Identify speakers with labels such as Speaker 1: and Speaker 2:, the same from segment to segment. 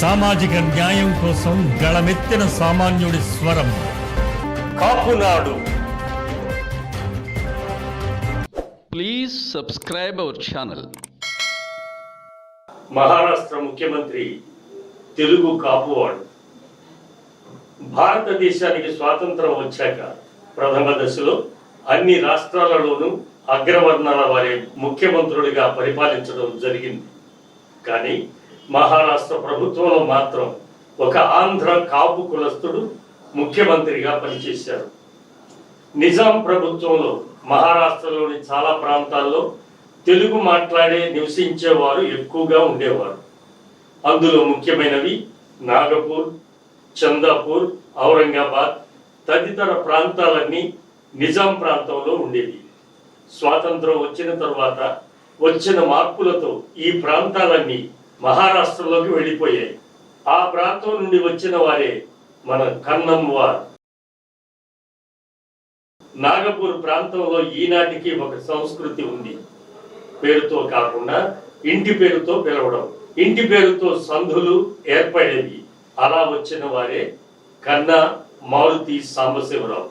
Speaker 1: సామాజిక న్యాయం కోసం గళమెత్తిన సామాన్యుడి స్వరం. Kapunadu
Speaker 2: Please subscribe our channel.
Speaker 3: Maharashtra ముఖ్యమంత్రి తెలుగు కాపువాడు భారతదేశానికి స్వాతంత్రం వచ్చాక ప్రథమ దశలో అన్ని రాష్ట్రాలలోనూ అగ్రవర్ణాల వారి ముఖ్యమంత్రులుగా పరిపాలించడం జరిగింది. కానీ మహారాష్ట్ర ప్రభుత్వంలో మాత్రం ఒక ఆంధ్ర కాపు కులస్తుడు ముఖ్యమంత్రిగా పనిచేశారు. నిజాం ప్రభుత్వంలో మహారాష్ట్రలోని చాలా ప్రాంతాల్లో తెలుగు మాట్లాడే నివసించేవారు ఎక్కువగా ఉండేవారు. అందులో ముఖ్యమైనవి నాగపూర్ చందాపూర్ ఔరంగాబాద్ తదితర ప్రాంతాలన్నీ నిజాం ప్రాంతంలో ఉండేవి. స్వాతంత్రం వచ్చిన తర్వాత వచ్చిన మార్పులతో ఈ ప్రాంతాలన్నీ మహారాష్ట్రలోకి వెళ్ళిపోయాయి. ఆ ప్రాంతం నుండి వచ్చిన వారే మన కన్నం నాగపూర్ ప్రాంతంలో ఈనాటికి ఒక సంస్కృతి ఉంది. పేరుతో కాకుండా ఇంటి పేరుతో పిలవడం. ఇంటి పేరుతో సంధులు ఏర్పడేవి. అలా వచ్చిన వారే కన్నా మారుతి సాంబశివరావు.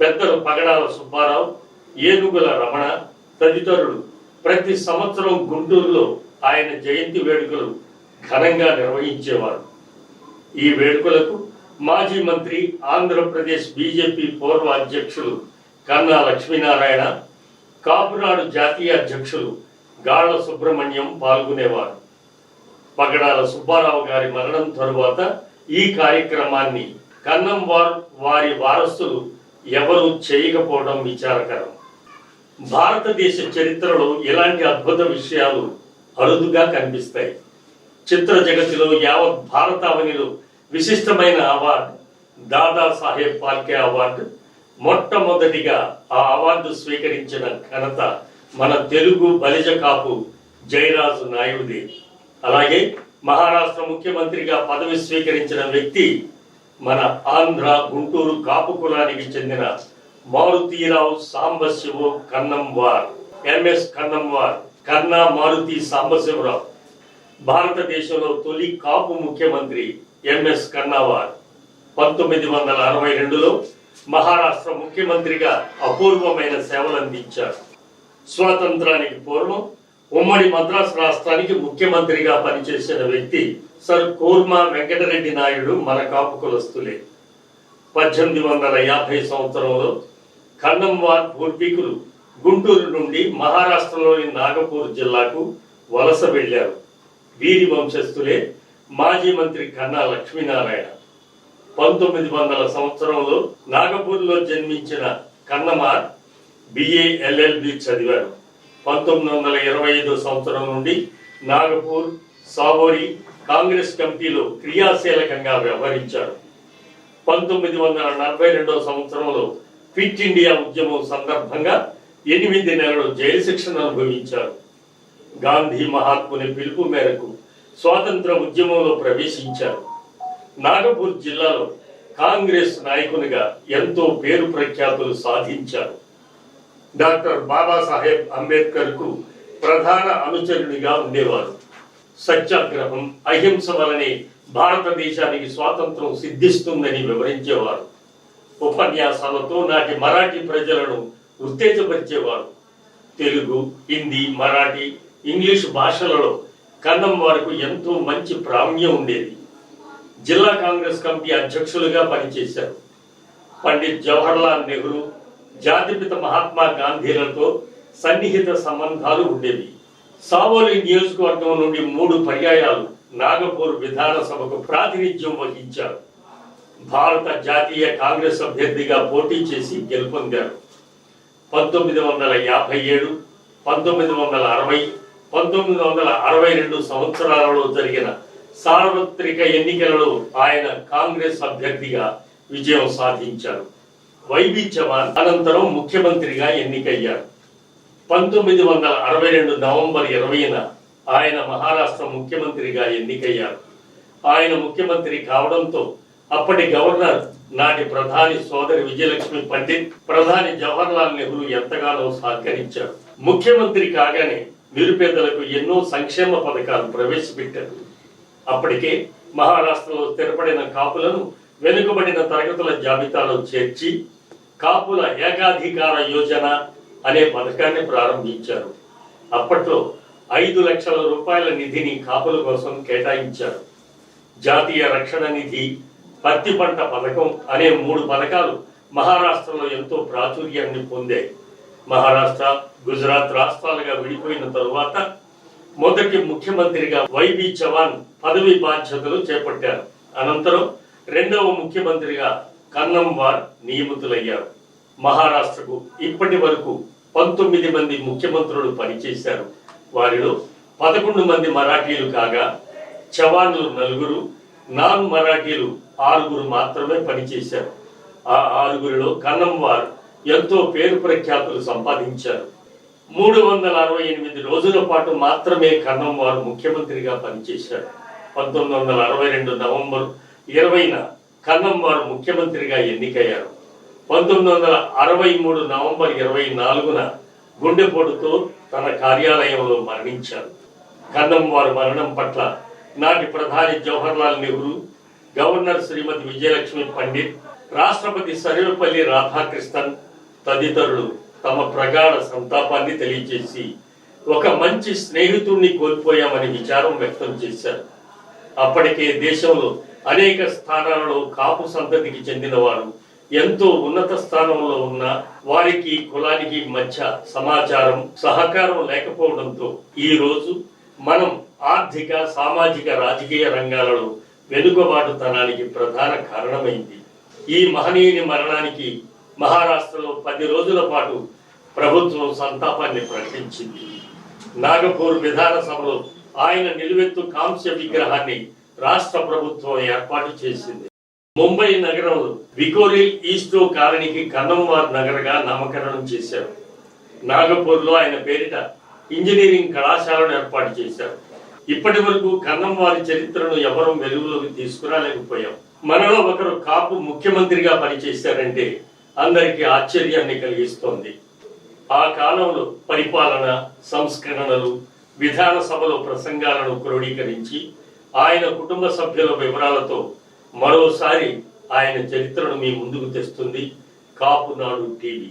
Speaker 3: పెద్దలు పగడాల సుబ్బారావు ఏనుగుల రమణ తదితరులు ప్రతి సంవత్సరం గుంటూరులో ఆయన జయంతి వేడుకలు ఘనంగా నిర్వహించేవారు. ఈ వేడుకలకు మాజీ మంత్రి ఆంధ్రప్రదేశ్ బీజేపీ పూర్వ అధ్యక్షులు కన్నా లక్ష్మీనారాయణ కాపునాడు జాతీయ అధ్యక్షులు గాళ్ళ సుబ్రహ్మణ్యం పాల్గొనేవారు. పగడాల సుబ్బారావు గారి మరణం తరువాత ఈ కార్యక్రమాన్ని కన్నం వారి వారసులు ఎవరూ చేయకపోవడం విచారకరం. భారతదేశ చరిత్రలో ఇలాంటి అద్భుత విషయాలు అరుదుగా కనిపిస్తాయి. చిత్ర జగతిలో యావత్ భారతావనిలో విశిష్టమైన అవార్డు దాదా సాహెబ్ పాల్కే అవార్డు. మొట్టమొదటిగా ఆ అవార్డు స్వీకరించిన ఘనత మన తెలుగు బలిజ కాపు జయరాజు నాయుడుది. అలాగే మహారాష్ట్ర ముఖ్యమంత్రిగా పదవి స్వీకరించిన వ్యక్తి మన ఆంధ్ర గుంటూరు కాపు కులానికి చెందిన మారుతీరావు సాంబశివ కన్నంవార్ ఎంఎస్ కన్నంవార్. కన్నా మారుతి సాంబశివరావు. భారతదేశంలో తొలి కాపు ముఖ్యమంత్రి ఎంఎస్ కన్నావార్ పంతొమ్మిది వందల అరవై రెండులో మహారాష్ట్ర ముఖ్యమంత్రిగా అపూర్వమైన సేవలు అందించారు. స్వాతంత్రానికి పూర్వం ఉమ్మడి మద్రాసు రాష్ట్రానికి ముఖ్యమంత్రిగా పనిచేసిన వ్యక్తి సర్ కోర్మా వెంకటరెడ్డి నాయుడు మన కాపు కులస్తులే. పద్దెనిమిది వందల యాభై సంవత్సరంలో కన్నంవార్ పూర్వీకులు గుంటూరు నుండి మహారాష్ట్రలోని నాగపూర్ జిల్లాకు వలస వెళ్ళారు వీరి వంశస్థులే మాజీ మంత్రి కన్నా లక్ష్మీనారాయణ. పంతొమ్మిది వందల సంవత్సరంలో నాగపూర్లో జన్మించిన కన్నమార్ బిఏ ఎల్ఎల్బి చదివారు. పంతొమ్మిది వందల ఇరవై ఐదో సంవత్సరం నుండి నాగపూర్ సావోరి కాంగ్రెస్ కమిటీలో క్రియాశీలకంగా వ్యవహరించారు. పంతొమ్మిది వందల నలభై రెండవ సంవత్సరంలో ఫిట్ ఇండియా ఉద్యమం సందర్భంగా ఎనిమిది నెలలు జైలు శిక్షణ అనుభవించారు. గాంధీ మహాత్ముని పిలుపు మేరకు స్వాతంత్ర ఉద్యమంలో ప్రవేశించారు. నాగపూర్ జిల్లాలో కాంగ్రెస్ నాయకునిగా ఎంతో పేరు ప్రఖ్యాతులు సాధించారు. డాక్టర్ బాబాసాహెబ్ అంబేద్కర్కు ప్రధాన అనుచరుడిగా ఉండేవారు. సత్యాగ్రహం అహింస వలనే భారతదేశానికి స్వాతంత్రం సిద్ధిస్తుందని వివరించేవారు. ఉపన్యాసాలతో నాటి మరాఠీ ప్రజలను ఉత్తేజపరిచేవారు. తెలుగు హిందీ మరాఠీ ఇంగ్లీష్ భాషలలో కన్నం వారికి ఎంతో మంచి ప్రావీణ్యం ఉండేది. జిల్లా కాంగ్రెస్ కమిటీ అధ్యక్షులుగా పనిచేశారు. పండిత్ జవహర్లాల్ నెహ్రూ జాతిపిత మహాత్మా గాంధీలతో సన్నిహిత సంబంధాలు ఉండేవి. సావోలి నియోజకవర్గం నుండి మూడు పర్యాయాలు నాగపూర్ విధానసభకు ప్రాతినిధ్యం వహించారు. భారత జాతీయ కాంగ్రెస్ అభ్యర్థిగా పోటీ చేసి గెలుపొందారు. పంతొమ్మిది వందల యాభై ఏడు పంతొమ్మిది వందల అరవై పంతొమ్మిది వందల అరవై రెండు సంవత్సరాలలో జరిగిన సార్వత్రిక ఎన్నికలలో ఆయన కాంగ్రెస్ అభ్యర్థిగా విజయం సాధించారు. వైవిధ్యవాన్ అనంతరం ముఖ్యమంత్రిగా ఎన్నికయ్యారు. పంతొమ్మిది వందల అరవై రెండు నవంబర్ ఇరవైన ఆయన మహారాష్ట్ర ముఖ్యమంత్రిగా ఎన్నికయ్యారు. ఆయన ముఖ్యమంత్రి కావడంతో అప్పటి గవర్నర్ నాటి ప్రధాని సోదరి విజయలక్ష్మి పండిత్ ప్రధాని జవహర్లాల్ నెహ్రూ ఎంతగానో సహకరించారు. ముఖ్యమంత్రి కాగానే నిరుపేదలకు ఎన్నో సంక్షేమ పథకాలు ప్రవేశపెట్టారు. అప్పటికే మహారాష్ట్రలో స్థిరపడిన కాపులను వెనుకబడిన తరగతుల జాబితాలో చేర్చి కాపుల ఏకాధికార యోజన అనే పథకాన్ని ప్రారంభించారు. అప్పట్లో ఐదు లక్షల రూపాయల నిధిని కాపుల కోసం కేటాయించారు. జాతీయ రక్షణ నిధి పత్తి పంట పథకం అనే మూడు పథకాలు మహారాష్ట్రలో ఎంతో ప్రాచుర్యాన్ని పొందాయి. మహారాష్ట్ర గుజరాత్ రాష్ట్రాలుగా విడిపోయిన తరువాత మొదటి ముఖ్యమంత్రిగా వైవి చవాన్ పదవి బాధ్యతలు చేపట్టారు. అనంతరం రెండవ ముఖ్యమంత్రిగా కన్నంవార్ నియమితులయ్యారు. మహారాష్ట్రకు ఇప్పటి వరకు పంతొమ్మిది మంది ముఖ్యమంత్రులు పనిచేశారు. వారిలో పదకొండు మంది మరాఠీలు కాగా చవాన్లు నలుగురు నాన్ మరాఠీలు ఆరుగురు మాత్రమే పనిచేశారు. ఆ ఆరుగురిలో కన్నంవార్ ఎంతో పేరు ప్రఖ్యాతులు సంపాదించారు. మూడు వందల అరవై ఎనిమిది రోజుల పాటు మాత్రమే కన్నం వారు ముఖ్యమంత్రిగా పనిచేశారు. పంతొమ్మిది వందల అరవై రెండు నవంబర్ ఇరవైన కన్నం వారు ముఖ్యమంత్రిగా ఎన్నికయ్యారు. పంతొమ్మిది వందల అరవై మూడు నవంబర్ ఇరవై నాలుగున గుండెపోటుతో తన కార్యాలయంలో మరణించారు. కన్నంవారు మరణం పట్ల నాటి ప్రధాని జవహర్లాల్ నెహ్రూ గవర్నర్ శ్రీమతి విజయలక్ష్మి పండిట్ రాష్ట్రపతి సర్వేపల్లి రాధాకృష్ణన్ తదితరులు తమ ప్రగాఢ సంతాపాన్ని తెలియజేసి ఒక మంచి స్నేహితుణ్ణి కోల్పోయామని విచారం వ్యక్తం చేశారు. అప్పటికే దేశంలో అనేక స్థానాలలో కాపు సంతతికి చెందిన వారు ఎంతో ఉన్నత స్థానంలో ఉన్న వారికి కులానికి మధ్య సమాచారం సహకారం లేకపోవడంతో ఈ రోజు మనం ఆర్థిక సామాజిక రాజకీయ రంగాలలో వెనుకబాటుతనానికి ప్రధాన కారణమైంది. ఈ మహనీయుని మరణానికి మహారాష్ట్రలో పది రోజుల పాటు ప్రభుత్వం సంతాపాన్ని ప్రకటించింది. నాగపూర్ విధానసభలో ఆయన నిలువెత్తు కాంస్య విగ్రహాన్ని రాష్ట్ర ప్రభుత్వం ఏర్పాటు చేసింది. ముంబై నగరంలో వికోరిల్ ఈస్టో కాలనీకి కన్నంవార్ నగరగా నామకరణం చేశారు. నాగపూర్లో ఆయన పేరిట ఇంజనీరింగ్ కళాశాలను ఏర్పాటు చేశారు. ఇప్పటి వరకు కన్నం వారి చరిత్రను ఎవరూ వెలుగులోకి తీసుకురాలేకపోయాం. మనలో ఒకరు కాపు ముఖ్యమంత్రిగా పనిచేశారంటే అందరికీ ఆశ్చర్యాన్ని కలిగిస్తోంది. ఆ కాలంలో పరిపాలన సంస్కరణలు విధాన సభలో ప్రసంగాలను క్రోడీకరించి ఆయన కుటుంబ సభ్యుల వివరాలతో మరోసారి ఆయన చరిత్రను మీ ముందుకు తెస్తుంది Kapunadu TV.